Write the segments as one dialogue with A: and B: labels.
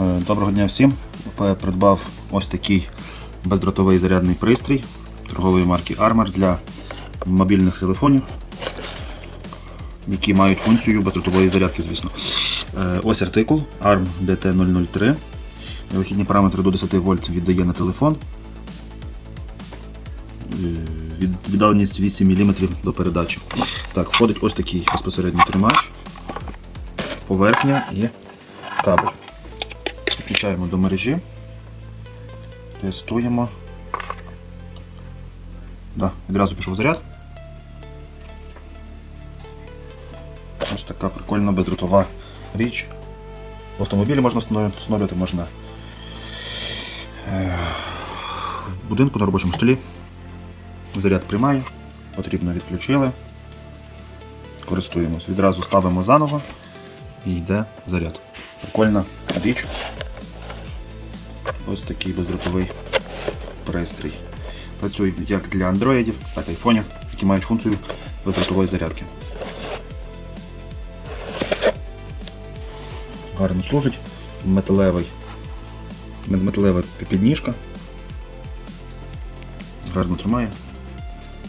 A: Доброго дня всім. П- Придбав ось такий бездротовий зарядний пристрій торгової марки Armor для мобільних телефонів, які мають функцію бездротової зарядки, звісно. Е, Ось артикул ARM DT003. Вихідні параметри до 10 вольт віддає на телефон. Е, Віддаленість 8 мм до передачі. Так, входить ось такий безпосередній тримач, поверхня і кабель. Підключаємо до мережі. Тестуємо. Да, відразу пішов заряд. Ось така прикольна бездротова річ. В автомобілі можна встановлювати, можна е, в будинку на робочому столі. Заряд приймає, потрібно відключили. Користуємось. Відразу ставимо заново і йде заряд. Прикольна річ. Ось такий бездротовий пристрій. Працює як для андроїдів, так і айфонів, які мають функцію бездротової зарядки. Гарно служить. Металевий, металева підніжка. Гарно тримає.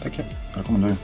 A: Так я рекомендую.